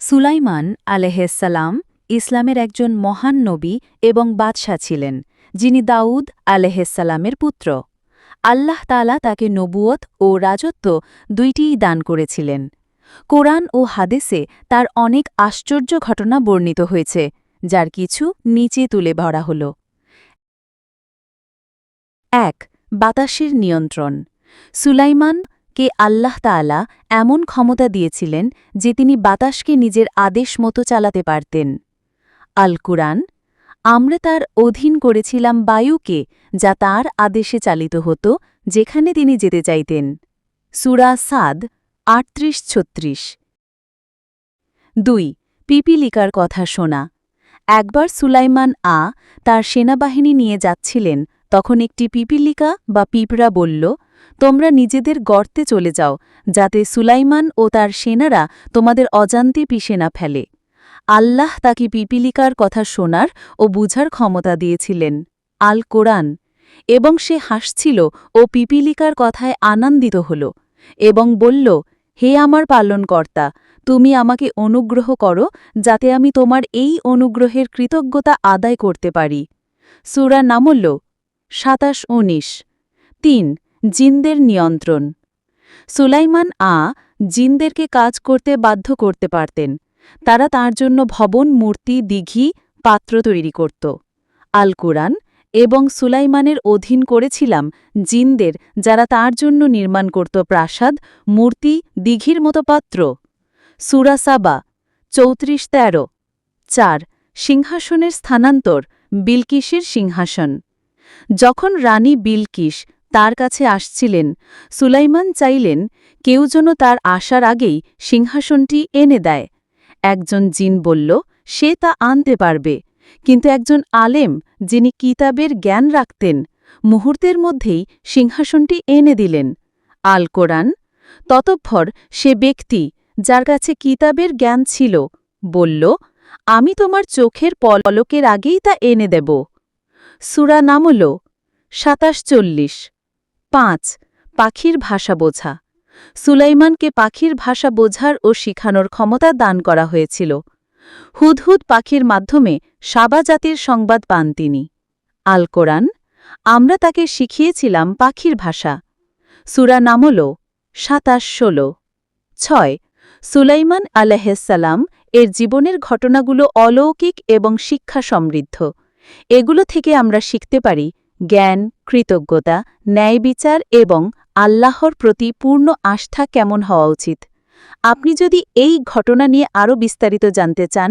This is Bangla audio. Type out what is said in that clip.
সুলাইমান আলেহেসালাম ইসলামের একজন মহান নবী এবং বাদশাহ ছিলেন, যিনি দাউদ আলেহেসালামের পুত্র। আল্লাহ তালা তাকে নবুয়ত ও রাজত্ব দুইটিই দান করেছিলেন। কোরআন ও হাদেসে তার অনেক আশ্চর্য ঘটনা বর্ণিত হয়েছে, যার কিছু নিচে তুলে ধরা হল। এক, বাতাসের নিয়ন্ত্রণ। সুলাইমান কে আল্লাহ তাআলা এমন ক্ষমতা দিয়েছিলেন যে তিনি বাতাসকে নিজের আদেশ মতো চালাতে পারতেন। আল কুরআন, আমরা তার অধীন করেছিলাম বায়ুকে, যা তার আদেশে চালিত হতো, যেখানে তিনি যেতে চাইতেন। সুরা সাদ আটত্রিশ ছত্রিশ দুই, পিপিলিকার কথা শোনা। একবার সুলাইমান আ তার সেনাবাহিনী নিয়ে যাচ্ছিলেন তখন একটি পিপিলিকা বা পিঁপড়া বলল, তোমরা নিজেদের গর্তে চলে যাও, যাতে সুলাইমান ও তার সেনারা তোমাদের অজান্তে পিষে না ফেলে। আল্লাহ তাকে পিপিলিকার কথা শোনার ও বুঝার ক্ষমতা দিয়েছিলেন। আল কোরআন, এবং সে হাসছিল ও পিপিলিকার কথায় আনন্দিত হল এবং বলল, হে আমার পালনকর্তা, তুমি আমাকে অনুগ্রহ করো যাতে আমি তোমার এই অনুগ্রহের কৃতজ্ঞতা আদায় করতে পারি। সুরা নামল্য সাতাশ উনিশ। তিন, জিনদের নিয়ন্ত্রণ। সুলাইমান আ জিনদেরকে কাজ করতে বাধ্য করতে পারতেন। তারা তার জন্য ভবন, মূর্তি, দিঘি, পাত্র তৈরি করত। আল কুরআন এবং সুলাইমানের অধীন করেছিলাম জিনদের যারা তার জন্য নির্মাণ করত প্রাসাদ, মূর্তি, দিঘির মতো পাত্র। সুরাসাবা চৌত্রিশ তেরো। চার, সিংহাসনের স্থানান্তর, বিলকিসের সিংহাসন। যখন রানী বিলকিস তার কাছে আসছিলেন, সুলাইমান চাইলেন কেউ যেন তার আসার আগেই সিংহাসনটি এনে দেয়। একজন জিন বলল, সে তা আনতে পারবে। কিন্তু একজন আলেম, যিনি কিতাবের জ্ঞান রাখতেন, মুহূর্তের মধ্যেই সিংহাসনটি এনে দিলেন। আল কোরআন, ততঃপর সে ব্যক্তি যার কাছে কিতাবের জ্ঞান ছিল, বলল, আমি তোমার চোখের পলকের আগেই তা এনে দেব সুরা নামল, সাতাশ চল্লিশ। পাঁচ, পাখির ভাষা বোঝা। সুলাইমানকে পাখির ভাষা বোঝার ও শিখানোর ক্ষমতা দান করা হয়েছিল। হুদহুদ পাখির মাধ্যমে সাবা জাতির সংবাদ পান তিনি। আল কোরআন, আমরা তাকে শিখিয়েছিলাম পাখির ভাষা। সুরা নামল, সাতাশ ষোলো। ছয়, সুলাইমান আলাহিসাল্লাম এর জীবনের ঘটনাগুলো অলৌকিক এবং শিক্ষা সমৃদ্ধ। এগুলো থেকে আমরা শিখতে পারি জ্ঞান, কৃতজ্ঞতা, ন্যায় বিচার এবং আল্লাহর প্রতি পূর্ণ আস্থা কেমন হওয়া উচিত। আপনি যদি এই ঘটনা নিয়ে আরও বিস্তারিত জানতে চান